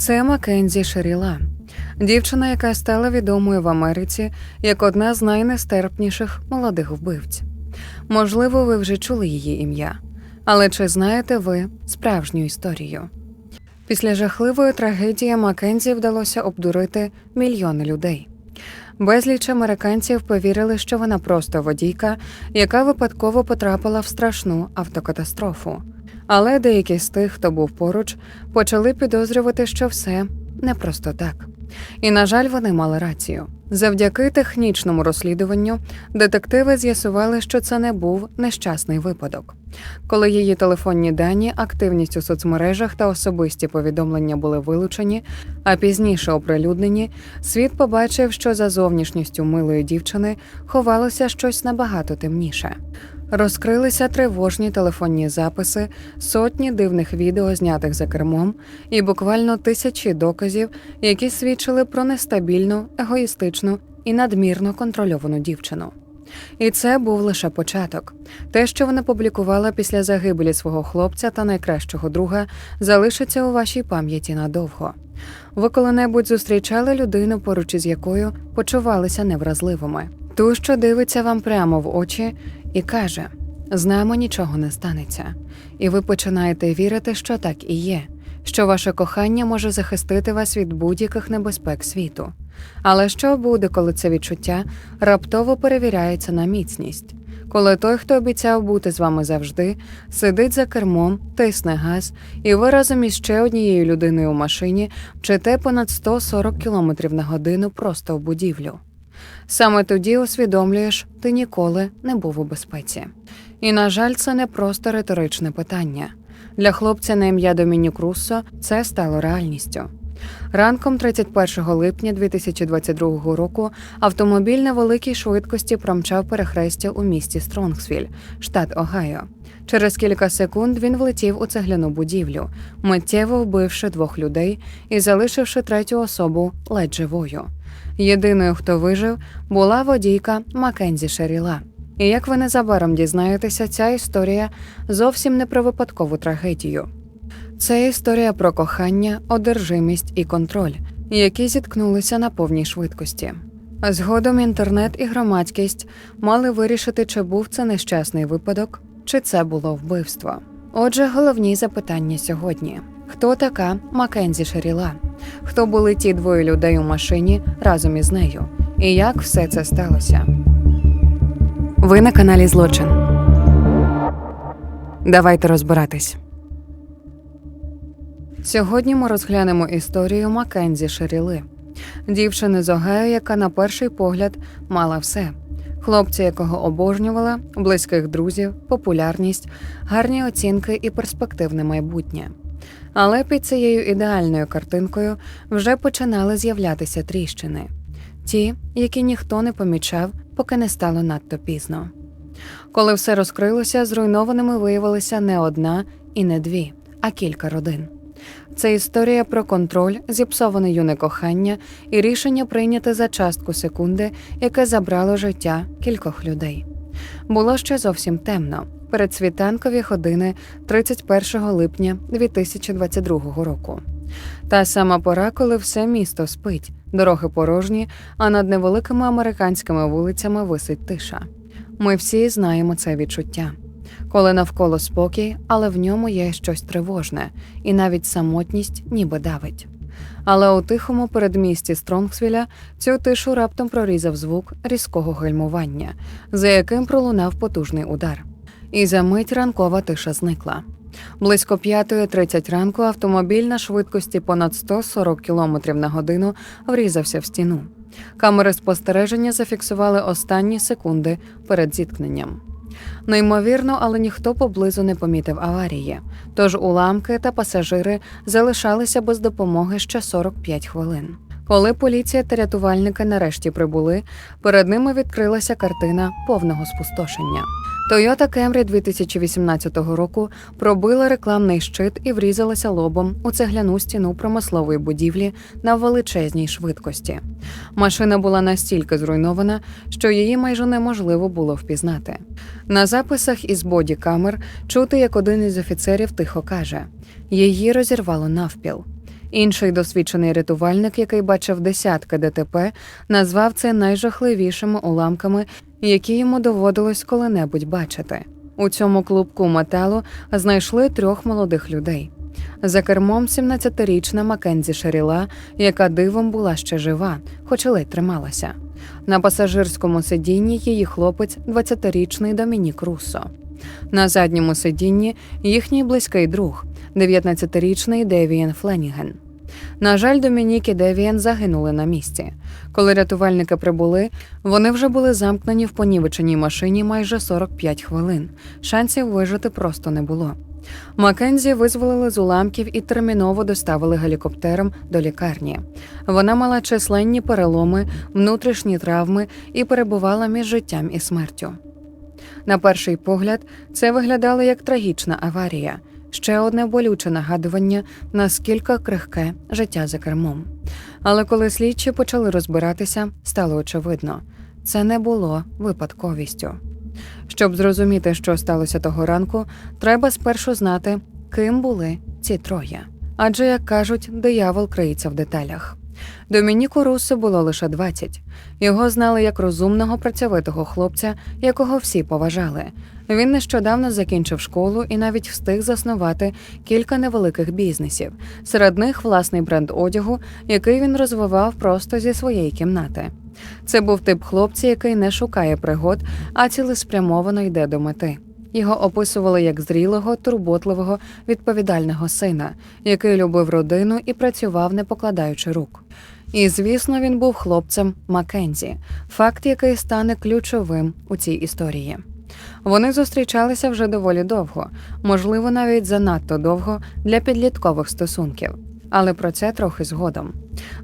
Це Маккензі Шеріла, дівчина, яка стала відомою в Америці як одна з найнестерпніших молодих вбивць. Можливо, ви вже чули її ім'я, але чи знаєте ви справжню історію? Після жахливої трагедії Маккензі вдалося обдурити мільйони людей. Безліч американців повірили, що вона просто водійка, яка випадково потрапила в страшну автокатастрофу. Але деякі з тих, хто був поруч, почали підозрювати, що все не просто так. І, на жаль, вони мали рацію. Завдяки технічному розслідуванню детективи з'ясували, що це не був нещасний випадок. Коли її телефонні дані, активність у соцмережах та особисті повідомлення були вилучені, а пізніше оприлюднені, світ побачив, що за зовнішністю милої дівчини ховалося щось набагато темніше. Розкрилися тривожні телефонні записи, сотні дивних відео, знятих за кермом, і буквально тисячі доказів, які свідчили про нестабільну, егоїстичну і надмірно контрольовану дівчину. І це був лише початок. Те, що вона публікувала після загибелі свого хлопця та найкращого друга, залишиться у вашій пам'яті надовго. Ви коли-небудь зустрічали людину, поруч із якою почувалися невразливими, ту, що дивиться вам прямо в очі і каже: з нами нічого не станеться. І ви починаєте вірити, що так і є, що ваше кохання може захистити вас від будь-яких небезпек світу. Але що буде, коли це відчуття раптово перевіряється на міцність? Коли той, хто обіцяв бути з вами завжди, сидить за кермом, тисне газ, і ви разом із ще однією людиною у машині мчите понад 140 км на годину просто в будівлю. Саме тоді усвідомлюєш, ти ніколи не був у безпеці. І, на жаль, це не просто риторичне питання. Для хлопця на ім'я Домінік Руссо це стало реальністю. Ранком 31 липня 2022 року автомобіль на великій швидкості промчав перехрестя у місті Стронгсвіль, штат Огайо. Через кілька секунд він влетів у цегляну будівлю, миттєво вбивши двох людей і залишивши третю особу ледь живою. Єдиною, хто вижив, була водійка Маккензі Шеріла. І як ви незабаром дізнаєтеся, ця історія зовсім не про випадкову трагедію. Це історія про кохання, одержимість і контроль, які зіткнулися на повній швидкості. Згодом інтернет і громадськість мали вирішити, чи був це нещасний випадок, чи це було вбивство. Отже, головні запитання сьогодні: хто така Маккензі Шеріла? Хто були ті двоє людей у машині разом із нею? І як все це сталося? Ви на каналі Злочин. Давайте розбиратись. Сьогодні ми розглянемо історію Маккензі Шеріли, дівчини з Огайо, яка на перший погляд мала все: хлопця, якого обожнювала, близьких друзів, популярність, гарні оцінки і перспективне майбутнє. Але під цією ідеальною картинкою вже починали з'являтися тріщини, ті, які ніхто не помічав, поки не стало надто пізно. Коли все розкрилося, зруйнованими виявилися не одна і не дві, а кілька родин. Це історія про контроль, зіпсоване юне кохання і рішення прийняти за частку секунди, яке забрало життя кількох людей. Було ще зовсім темно. Передсвітанкові години 31 липня 2022 року. Та сама пора, коли все місто спить, дороги порожні, а над невеликими американськими вулицями висить тиша. Ми всі знаємо це відчуття коли навколо спокій, але в ньому є щось тривожне, і навіть самотність ніби давить. Але у тихому передмісті Стронгсвіля цю тишу раптом прорізав звук різкого гальмування, за яким пролунав потужний удар. І за мить ранкова тиша зникла. Близько 5.30 ранку автомобіль на швидкості понад 140 км на годину врізався в стіну. Камери спостереження зафіксували останні секунди перед зіткненням. Неймовірно, але ніхто поблизу не помітив аварії, тож уламки та пасажири залишалися без допомоги ще 45 хвилин. Коли поліція та рятувальники нарешті прибули, перед ними відкрилася картина повного спустошення. Toyota Camry 2018 року пробила рекламний щит і врізалася лобом у цегляну стіну промислової будівлі на величезній швидкості. Машина була настільки зруйнована, що її майже неможливо було впізнати. На записах із боді-камер чути, як один із офіцерів тихо каже: її розірвало навпіл. Інший досвідчений рятувальник, який бачив десятки ДТП, назвав це найжахливішими уламками, які йому доводилось коли-небудь бачити. У цьому клубку металу знайшли трьох молодих людей. За кермом 17-річна Маккензі Шеріла, яка дивом була ще жива, хоч і ледь трималася. На пасажирському сидінні її хлопець, 20-річний Домінік Руссо. На задньому сидінні їхній близький друг, 19-річний Девієн Фленіген. На жаль, Домінік і Девієн загинули на місці. Коли рятувальники прибули, вони вже були замкнені в понівеченій машині майже 45 хвилин. Шансів вижити просто не було. Маккензі визволили з уламків і терміново доставили гелікоптером до лікарні. Вона мала численні переломи, внутрішні травми і перебувала між життям і смертю. На перший погляд, це виглядало як трагічна аварія, ще одне болюче нагадування, наскільки крихке життя за кермом. Але коли слідчі почали розбиратися, стало очевидно, це не було випадковістю. Щоб зрозуміти, що сталося того ранку, треба спершу знати, ким були ці троє. Адже, як кажуть, диявол криється в деталях. Домініку Руссо було лише 20. Його знали як розумного працьовитого хлопця, якого всі поважали. Він нещодавно закінчив школу і навіть встиг заснувати кілька невеликих бізнесів. Серед них власний бренд одягу, який він розвивав просто зі своєї кімнати. Це був тип хлопця, який не шукає пригод, а цілеспрямовано йде до мети. Його описували як зрілого, турботливого, відповідального сина, який любив родину і працював, не покладаючи рук. І, звісно, він був хлопцем Маккензі, факт, який стане ключовим у цій історії. Вони зустрічалися вже доволі довго, можливо, навіть занадто довго для підліткових стосунків. Але про це трохи згодом.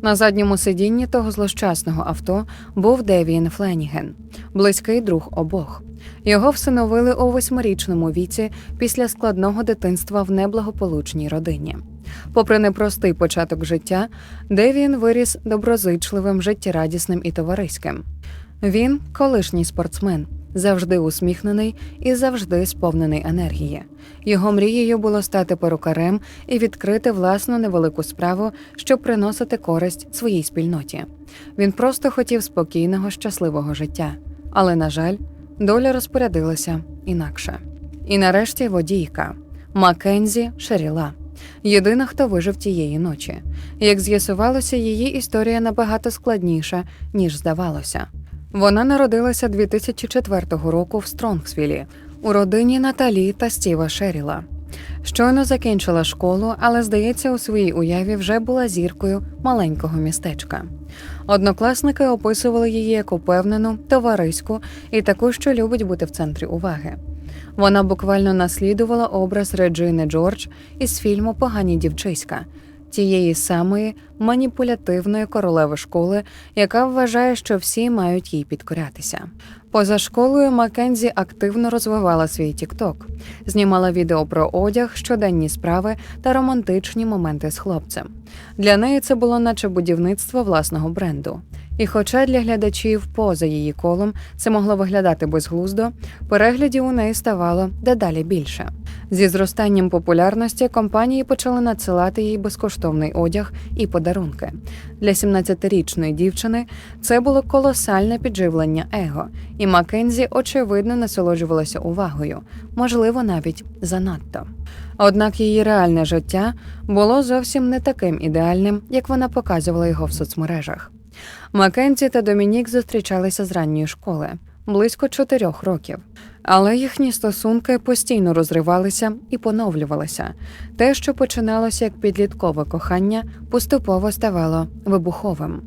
На задньому сидінні того злощасного авто був Девіін Фленіген, близький друг обох. Його всиновили у восьмирічному віці після складного дитинства в неблагополучній родині. Попри непростий початок життя, Девіін виріс доброзичливим, життєрадісним і товариським. Він колишній спортсмен, завжди усміхнений і завжди сповнений енергії. Його мрією було стати перукарем і відкрити власну невелику справу, щоб приносити користь своїй спільноті. Він просто хотів спокійного, щасливого життя. Але, на жаль, доля розпорядилася інакше. І нарешті водійка Маккензі Шеріла. Єдина, хто вижив тієї ночі. Як з'ясувалося, її історія набагато складніша, ніж здавалося. Вона народилася 2004 року в Стронгсвілі у родині Наталі та Стіва Шеріла. Щойно закінчила школу, але, здається, у своїй уяві вже була зіркою маленького містечка. Однокласники описували її як упевнену, товариську і таку, що любить бути в центрі уваги. Вона буквально наслідувала образ Реджини Джордж із фільму Погані дівчиська, тієї самої маніпулятивної королеви школи, яка вважає, що всі мають їй підкорятися. Поза школою Маккензі активно розвивала свій тікток, знімала відео про одяг, щоденні справи та романтичні моменти з хлопцем. Для неї це було наче будівництво власного бренду. І хоча для глядачів поза її колом це могло виглядати безглуздо, переглядів у неї ставало дедалі більше. Зі зростанням популярності компанії почали надсилати їй безкоштовний одяг і подарунки. Для 17-річної дівчини це було колосальне підживлення его, і Маккензі очевидно насолоджувалася увагою, можливо, навіть занадто. Однак її реальне життя було зовсім не таким ідеальним, як вона показувала його в соцмережах. Маккензі та Домінік зустрічалися з ранньої школи близько чотирьох років, але їхні стосунки постійно розривалися і поновлювалися. Те, що починалося як підліткове кохання, поступово ставало вибуховим.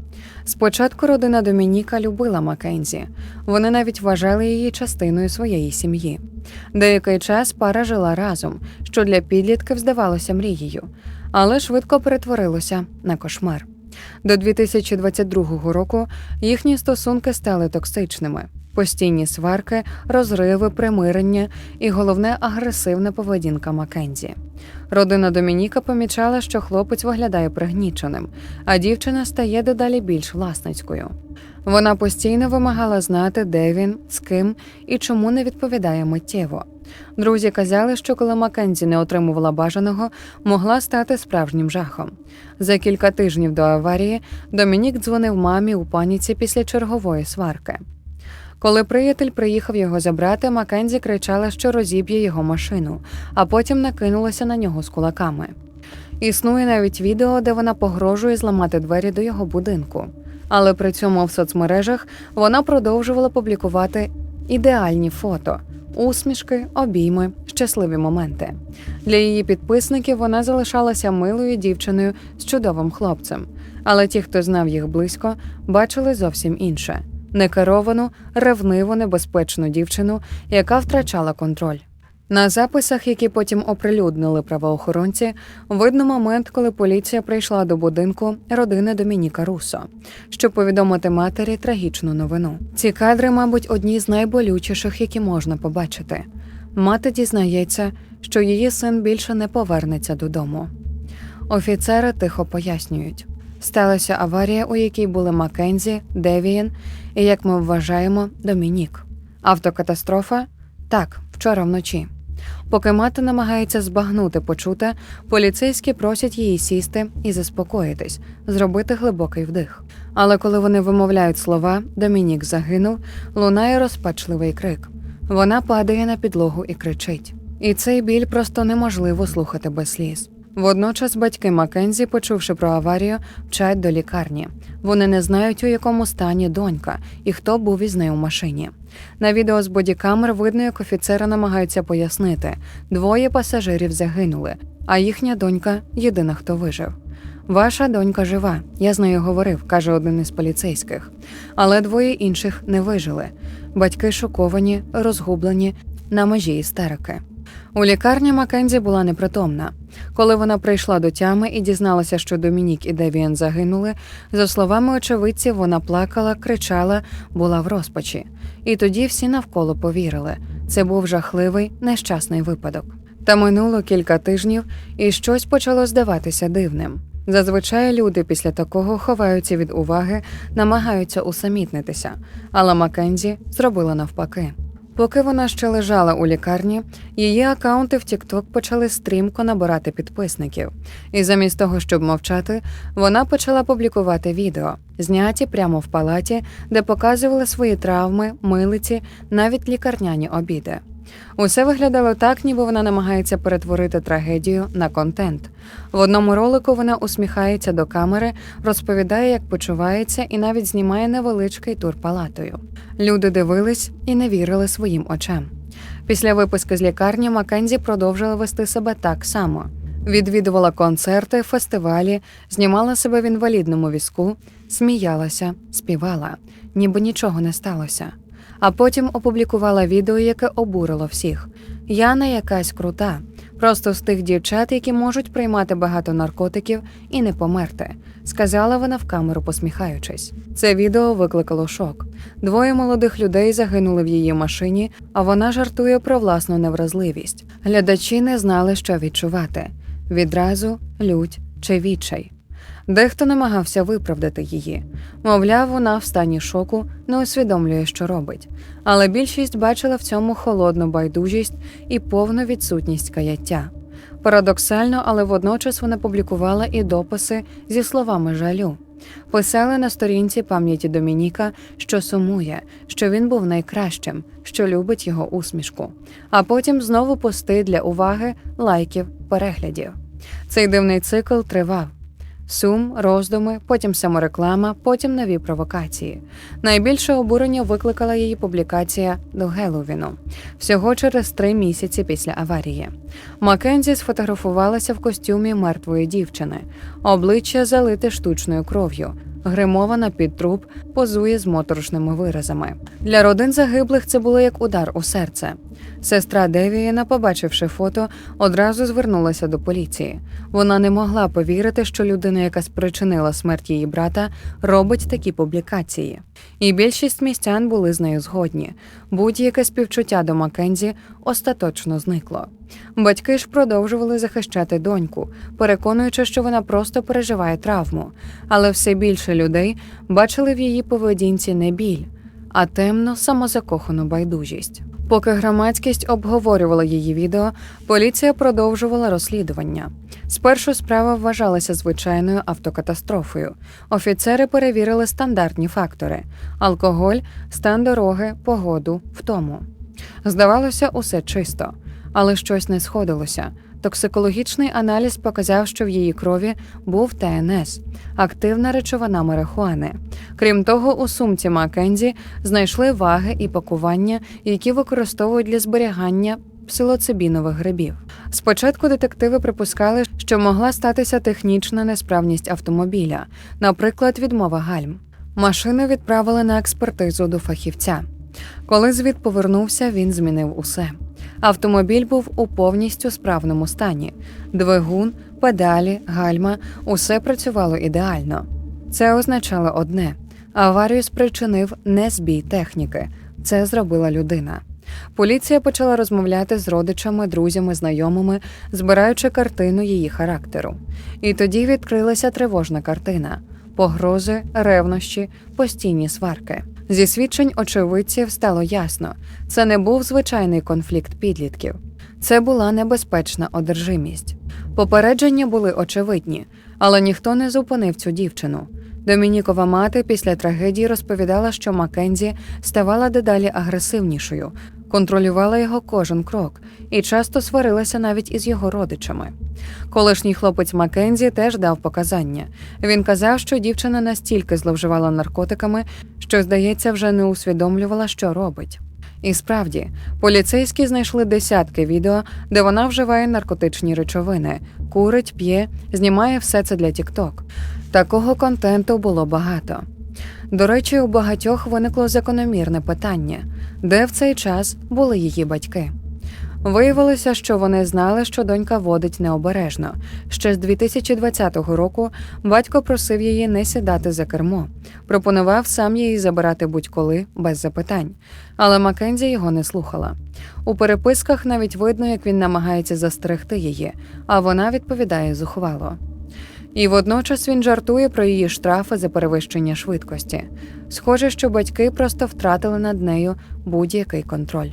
Спочатку родина Домініка любила Маккензі. Вони навіть вважали її частиною своєї сім'ї. Деякий час пара жила разом, що для підлітків здавалося мрією, але швидко перетворилося на кошмар. До 2022 року їхні стосунки стали токсичними. Постійні сварки, розриви, примирення і головне агресивна поведінка Маккензі. Родина Домініка помічала, що хлопець виглядає пригніченим, а дівчина стає дедалі більш власницькою. Вона постійно вимагала знати, де він, з ким і чому не відповідає миттєво. Друзі казали, що коли Маккензі не отримувала бажаного, могла стати справжнім жахом. За кілька тижнів до аварії Домінік дзвонив мамі у паніці після чергової сварки. Коли приятель приїхав його забрати, Маккензі кричала, що розіб'є його машину, а потім накинулася на нього з кулаками. Існує навіть відео, де вона погрожує зламати двері до його будинку. Але при цьому в соцмережах вона продовжувала публікувати ідеальні фото, усмішки, обійми, щасливі моменти. Для її підписників вона залишалася милою дівчиною з чудовим хлопцем. Але ті, хто знав їх близько, бачили зовсім інше некеровану, ревниву, небезпечну дівчину, яка втрачала контроль. На записах, які потім оприлюднили правоохоронці, видно момент, коли поліція прийшла до будинку родини Домініка Русо, щоб повідомити матері трагічну новину. Ці кадри, мабуть, одні з найболючіших, які можна побачити. Мати дізнається, що її син більше не повернеться додому. Офіцери тихо пояснюють. Сталася аварія, у якій були Маккензі, Девієн і, як ми вважаємо, Домінік. Автокатастрофа? Так, вчора вночі. Поки мати намагається збагнути почуте, поліцейські просять її сісти і заспокоїтись, зробити глибокий вдих. Але коли вони вимовляють слова Домінік загинув, лунає розпачливий крик. Вона падає на підлогу і кричить. І цей біль просто неможливо слухати без сліз. Водночас батьки Маккензі, почувши про аварію, вчать до лікарні. Вони не знають, у якому стані донька і хто був із нею в машині. На відео з бодікамер видно, як офіцери намагаються пояснити: двоє пасажирів загинули, а їхня донька єдина, хто вижив. Ваша донька жива, я з нею говорив, каже один із поліцейських. Але двоє інших не вижили. Батьки шоковані, розгублені, на межі істерики. У лікарні Маккензі була непритомна. Коли вона прийшла до тями і дізналася, що Домінік і Девіан загинули, за словами очевидців, вона плакала, кричала, була в розпачі. І тоді всі навколо повірили. Це був жахливий, нещасний випадок. Та минуло кілька тижнів, і щось почало здаватися дивним. Зазвичай люди після такого ховаються від уваги, намагаються усамітнитися, але Маккензі зробила навпаки. Поки вона ще лежала у лікарні, її акаунти в TikTok почали стрімко набирати підписників. І замість того, щоб мовчати, вона почала публікувати відео, зняті прямо в палаті, де показувала свої травми, милиці, навіть лікарняні обіди. Усе виглядало так, ніби вона намагається перетворити трагедію на контент. В одному ролику вона усміхається до камери, розповідає, як почувається, і навіть знімає невеличкий тур палатою. Люди дивились і не вірили своїм очам. Після виписки з лікарні Маккензі продовжила вести себе так само. Відвідувала концерти, фестивалі, знімала себе в інвалідному візку, сміялася, співала, ніби нічого не сталося. А потім опублікувала відео, яке обурило всіх. Я не якась крута, просто з тих дівчат, які можуть приймати багато наркотиків і не померти, сказала вона в камеру, посміхаючись. Це відео викликало шок. Двоє молодих людей загинули в її машині, а вона жартує про власну невразливість. Глядачі не знали, що відчувати відразу, лють чи відчай. Дехто намагався виправдати її. Мовляв, вона в стані шоку не усвідомлює, що робить. Але більшість бачила в цьому холодну байдужість і повну відсутність каяття. Парадоксально, але водночас вона публікувала і дописи зі словами жалю. Писали на сторінці пам'яті Домініка, що сумує, що він був найкращим, що любить його усмішку. А потім знову пости для уваги, лайків, переглядів. Цей дивний цикл тривав. Сум, роздуми, потім самореклама, потім нові провокації. Найбільше обурення викликала її публікація до Геловіну всього через три місяці після аварії. Маккензі сфотографувалася в костюмі мертвої дівчини, обличчя залите штучною кров'ю. Гримована під труп, позує з моторошними виразами. Для родин загиблих це було як удар у серце. Сестра Девієна, побачивши фото, одразу звернулася до поліції. Вона не могла повірити, що людина, яка спричинила смерть її брата, робить такі публікації. І більшість містян були з нею згодні. Будь-яке співчуття до Маккензі остаточно зникло. Батьки ж продовжували захищати доньку, переконуючи, що вона просто переживає травму, але все більше людей бачили в її поведінці не біль, а темну самозакохану байдужість. Поки громадськість обговорювала її відео, поліція продовжувала розслідування. Спершу справа вважалася звичайною автокатастрофою. Офіцери перевірили стандартні фактори: алкоголь, стан дороги, погоду, втому. Здавалося, усе чисто, але щось не сходилося. Токсикологічний аналіз показав, що в її крові був ТНС активна речовина марихуани. Крім того, у сумці Маккензі знайшли ваги і пакування, які використовують для зберігання псилоцибінових грибів. Спочатку детективи припускали, що могла статися технічна несправність автомобіля, наприклад, відмова гальм. Машину відправили на експертизу до фахівця. Коли звіт повернувся, він змінив усе. Автомобіль був у повністю справному стані. Двигун, педалі, гальма усе працювало ідеально. Це означало одне: аварію спричинив не збій техніки. Це зробила людина. Поліція почала розмовляти з родичами, друзями, знайомими, збираючи картину її характеру. І тоді відкрилася тривожна картина: погрози, ревнощі, постійні сварки. Зі свідчень очевидців стало ясно, це не був звичайний конфлікт підлітків, це була небезпечна одержимість. Попередження були очевидні, але ніхто не зупинив цю дівчину. Домінікова мати після трагедії розповідала, що Маккензі ставала дедалі агресивнішою, контролювала його кожен крок і часто сварилася навіть із його родичами. Колишній хлопець Маккензі теж дав показання. Він казав, що дівчина настільки зловживала наркотиками, що, здається, вже не усвідомлювала, що робить. І справді, поліцейські знайшли десятки відео, де вона вживає наркотичні речовини, курить, п'є, знімає все це для TikTok. Такого контенту було багато. До речі, у багатьох виникло закономірне питання, де в цей час були її батьки. Виявилося, що вони знали, що донька водить необережно. Ще з 2020 року батько просив її не сідати за кермо, пропонував сам її забирати будь-коли без запитань. Але Маккензі його не слухала. У переписках навіть видно, як він намагається застерегти її, а вона відповідає зухвало. І водночас він жартує про її штрафи за перевищення швидкості. Схоже, що батьки просто втратили над нею будь-який контроль.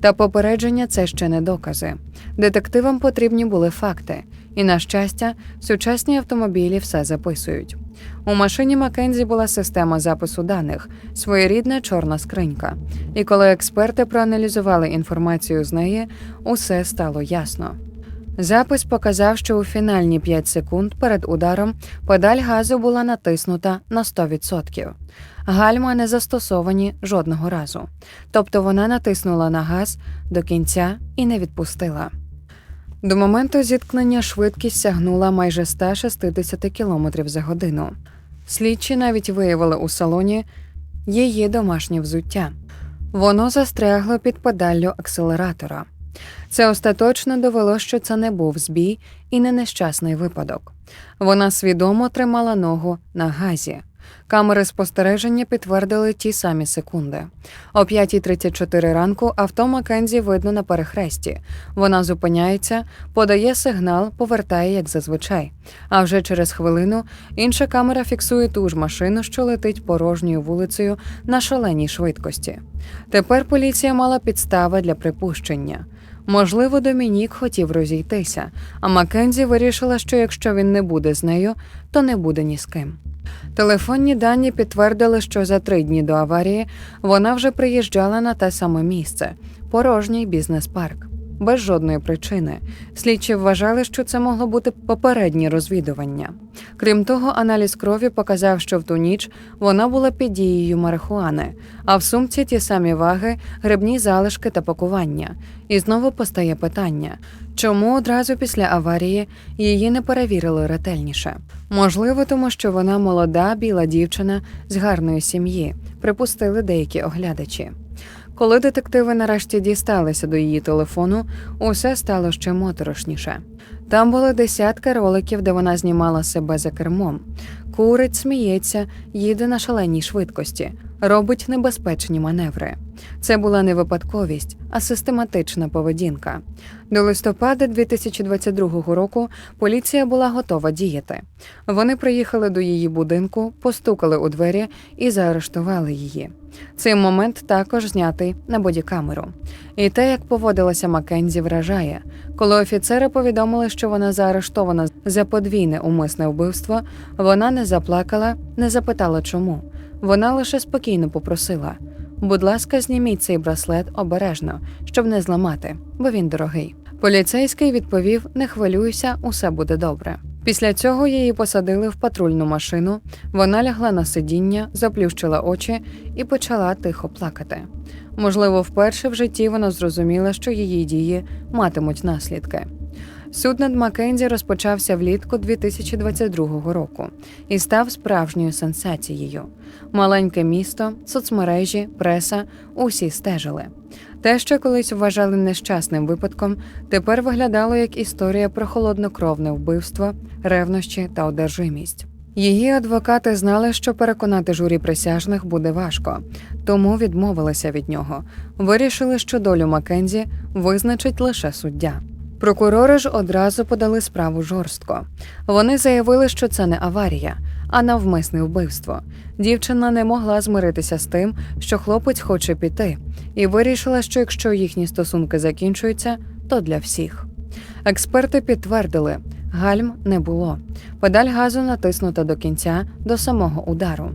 Та попередження це ще не докази. Детективам потрібні були факти, і, на щастя, сучасні автомобілі все записують. У машині Маккензі була система запису даних, своєрідна чорна скринька. І коли експерти проаналізували інформацію з неї, усе стало ясно. Запис показав, що у фінальні 5 секунд перед ударом педаль газу була натиснута на 100%. Гальма не застосовані жодного разу. Тобто вона натиснула на газ до кінця і не відпустила. До моменту зіткнення швидкість сягнула майже 160 км за годину. Слідчі навіть виявили у салоні її домашнє взуття. Воно застрягло під педаллю акселератора. Це остаточно довело, що це не був збій і не нещасний випадок. Вона свідомо тримала ногу на газі. Камери спостереження підтвердили ті самі секунди. О 5.34 ранку авто Маккензі видно на перехресті. Вона зупиняється, подає сигнал, повертає, як зазвичай. А вже через хвилину інша камера фіксує ту ж машину, що летить порожньою вулицею на шаленій швидкості. Тепер поліція мала підстави для припущення. Можливо, Домінік хотів розійтися, а Маккензі вирішила, що якщо він не буде з нею, то не буде ні з ким. Телефонні дані підтвердили, що за три дні до аварії вона вже приїжджала на те саме місце порожній бізнес-парк. Без жодної причини. Слідчі вважали, що це могло бути попереднє розвідування. Крім того, аналіз крові показав, що в ту ніч вона була під дією марихуани, а в сумці ті самі ваги, грибні залишки та пакування. І знову постає питання: чому одразу після аварії її не перевірили ретельніше? Можливо, тому що вона молода, біла дівчина з гарної сім'ї, припустили деякі оглядачі. Коли детективи нарешті дісталися до її телефону, усе стало ще моторошніше. Там були десятки роликів, де вона знімала себе за кермом. Курить, сміється, їде на шаленій швидкості. Робить небезпечні маневри. Це була не випадковість, а систематична поведінка. До листопада 2022 року поліція була готова діяти. Вони приїхали до її будинку, постукали у двері і заарештували її. Цей момент також знятий на бодікамеру. І те, як поводилася Маккензі, вражає. Коли офіцери повідомили, що вона заарештована за подвійне умисне вбивство, вона не заплакала, не запитала чому. Вона лише спокійно попросила: будь ласка, зніміть цей браслет обережно, щоб не зламати, бо він дорогий. Поліцейський відповів: не хвилюйся, усе буде добре. Після цього її посадили в патрульну машину. Вона лягла на сидіння, заплющила очі і почала тихо плакати. Можливо, вперше в житті вона зрозуміла, що її дії матимуть наслідки. Суд над Маккензі розпочався влітку 2022 року і став справжньою сенсацією. Маленьке місто, соцмережі, преса усі стежили. Те, що колись вважали нещасним випадком, тепер виглядало як історія про холоднокровне вбивство, ревнощі та одержимість. Її адвокати знали, що переконати журі присяжних буде важко, тому відмовилися від нього. Вирішили, що долю Маккензі визначить лише суддя. Прокурори ж одразу подали справу жорстко. Вони заявили, що це не аварія, а навмисне вбивство. Дівчина не могла змиритися з тим, що хлопець хоче піти, і вирішила, що якщо їхні стосунки закінчуються, то для всіх. Експерти підтвердили, гальм не було. Педаль газу натиснута до кінця до самого удару.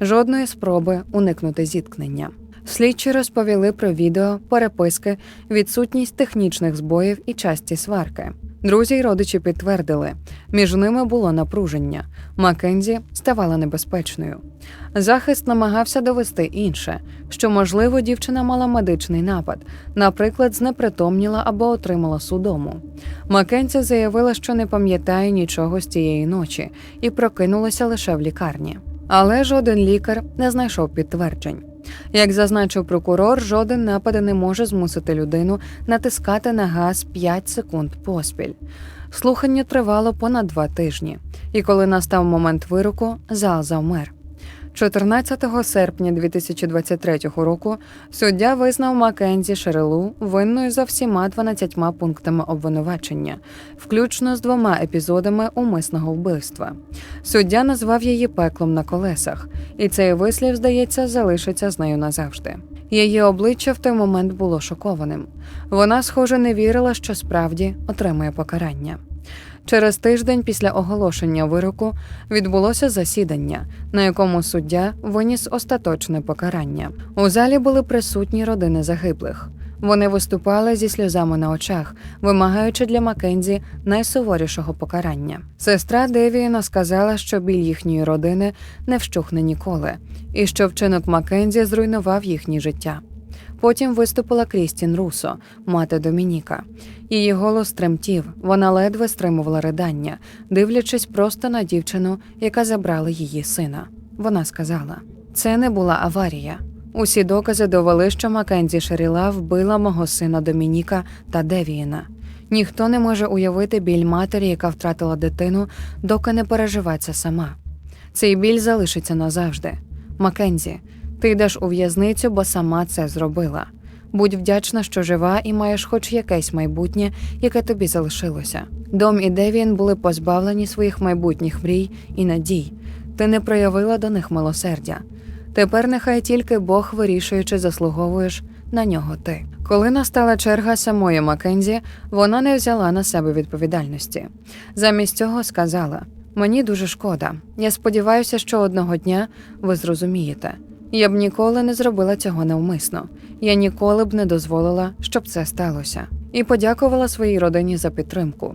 Жодної спроби уникнути зіткнення. Слідчі розповіли про відео, переписки, відсутність технічних збоїв і часті сварки. Друзі й родичі підтвердили, між ними було напруження. Маккензі ставала небезпечною. Захист намагався довести інше, що, можливо, дівчина мала медичний напад, наприклад, знепритомніла або отримала судому. Маккензі заявила, що не пам'ятає нічого з тієї ночі і прокинулася лише в лікарні. Але жоден лікар не знайшов підтверджень. Як зазначив прокурор, жоден напад не може змусити людину натискати на газ 5 секунд поспіль. Слухання тривало понад два тижні, і коли настав момент вироку, зал завмер. 14 серпня 2023 року суддя визнав Маккензі Шерелу винною за всіма 12 пунктами обвинувачення, включно з двома епізодами умисного вбивства. Суддя назвав її пеклом на колесах, і цей вислів, здається, залишиться з нею назавжди. Її обличчя в той момент було шокованим. Вона, схоже, не вірила, що справді отримує покарання. Через тиждень після оголошення вироку відбулося засідання, на якому суддя виніс остаточне покарання. У залі були присутні родини загиблих. Вони виступали зі сльозами на очах, вимагаючи для Маккензі найсуворішого покарання. Сестра Девіена сказала, що біль їхньої родини не вщухне ніколи, і що вчинок Маккензі зруйнував їхнє життя. Потім виступила Крістін Русо, мати Домініка. Її голос тремтів, вона ледве стримувала ридання, дивлячись просто на дівчину, яка забрала її сина. Вона сказала: це не була аварія. Усі докази довели, що Маккензі Шеріла вбила мого сина Домініка та Девієна. Ніхто не може уявити біль матері, яка втратила дитину, доки не переживе сама. Цей біль залишиться назавжди. Маккензі, ти йдеш у в'язницю, бо сама це зробила. Будь вдячна, що жива і маєш хоч якесь майбутнє, яке тобі залишилося. Дом і Девін були позбавлені своїх майбутніх мрій і надій. Ти не проявила до них милосердя. Тепер нехай тільки Бог вирішує, чи заслуговуєш на нього ти. Коли настала черга самої Маккензі, вона не взяла на себе відповідальності. Замість цього сказала: Мені дуже шкода. Я сподіваюся, що одного дня ви зрозумієте. Я б ніколи не зробила цього навмисно. Я ніколи б не дозволила, щоб це сталося. І подякувала своїй родині за підтримку.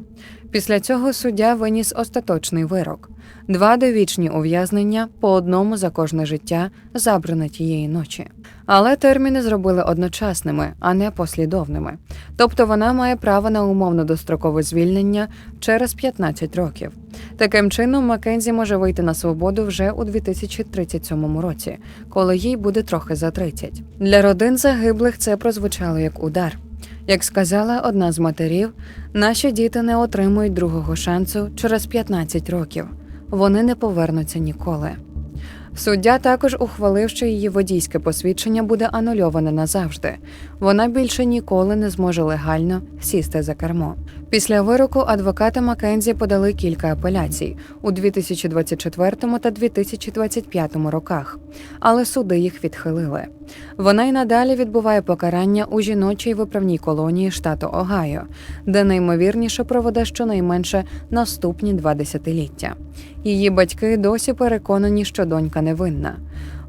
Після цього суддя виніс остаточний вирок: два довічні ув'язнення по одному за кожне життя, забране тієї ночі. Але терміни зробили одночасними, а не послідовними. Тобто вона має право на умовно дострокове звільнення через 15 років. Таким чином, Маккензі може вийти на свободу вже у 2037 році, коли їй буде трохи за 30. Для родин загиблих це прозвучало як удар. Як сказала одна з матерів, наші діти не отримують другого шансу через 15 років. Вони не повернуться ніколи. Суддя також ухвалив, що її водійське посвідчення буде анульоване назавжди. Вона більше ніколи не зможе легально сісти за кермо. Після вироку адвокати Маккензі подали кілька апеляцій у 2024 та 2025 роках, але суди їх відхилили. Вона й надалі відбуває покарання у жіночій виправній колонії штату Огайо, де наймовірніше проведе щонайменше наступні два десятиліття. Її батьки досі переконані, що донька невинна.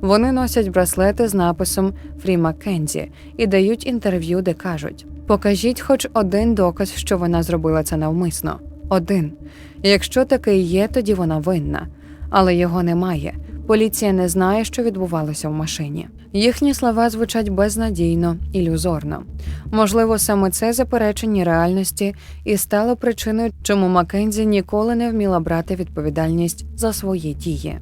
Вони носять браслети з написом Фрі Маккензі і дають інтерв'ю, де кажуть: покажіть хоч один доказ, що вона зробила це навмисно. Один. Якщо такий є, тоді вона винна. Але його немає. Поліція не знає, що відбувалося в машині. Їхні слова звучать безнадійно, ілюзорно. Можливо, саме це заперечення реальності і стало причиною, чому Маккензі ніколи не вміла брати відповідальність за свої дії.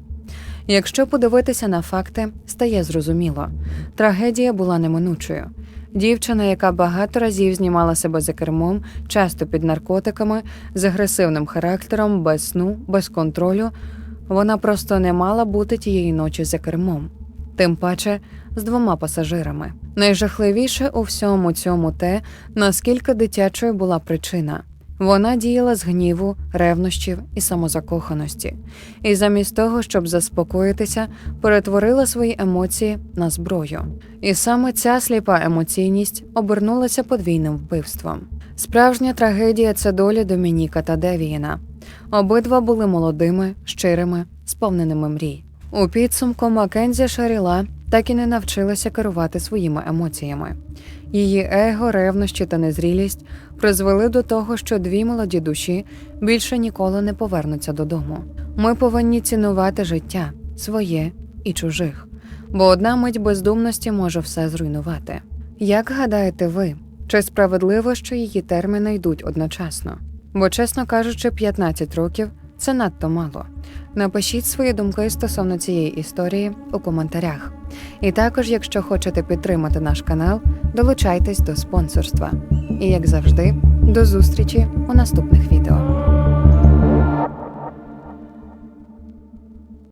Якщо подивитися на факти, стає зрозуміло. Трагедія була неминучою. Дівчина, яка багато разів знімала себе за кермом, часто під наркотиками, з агресивним характером, без сну, без контролю, вона просто не мала бути тієї ночі за кермом, тим паче з двома пасажирами. Найжахливіше у всьому цьому те, наскільки дитячою була причина. Вона діяла з гніву, ревнощів і самозакоханості, і замість того, щоб заспокоїтися, перетворила свої емоції на зброю. І саме ця сліпа емоційність обернулася подвійним вбивством. Справжня трагедія це доля Домініка та Девіїна. Обидва були молодими, щирими, сповненими мрій. У підсумку Маккензі Шаріла так і не навчилася керувати своїми емоціями. Її его, ревнощі та незрілість призвели до того, що дві молоді душі більше ніколи не повернуться додому. Ми повинні цінувати життя своє і чужих, бо одна мить бездумності може все зруйнувати. Як гадаєте ви, чи справедливо, що її терміни йдуть одночасно? Бо, чесно кажучи, 15 років це надто мало. Напишіть свої думки стосовно цієї історії у коментарях. І також, якщо хочете підтримати наш канал, долучайтесь до спонсорства. І як завжди, до зустрічі у наступних відео.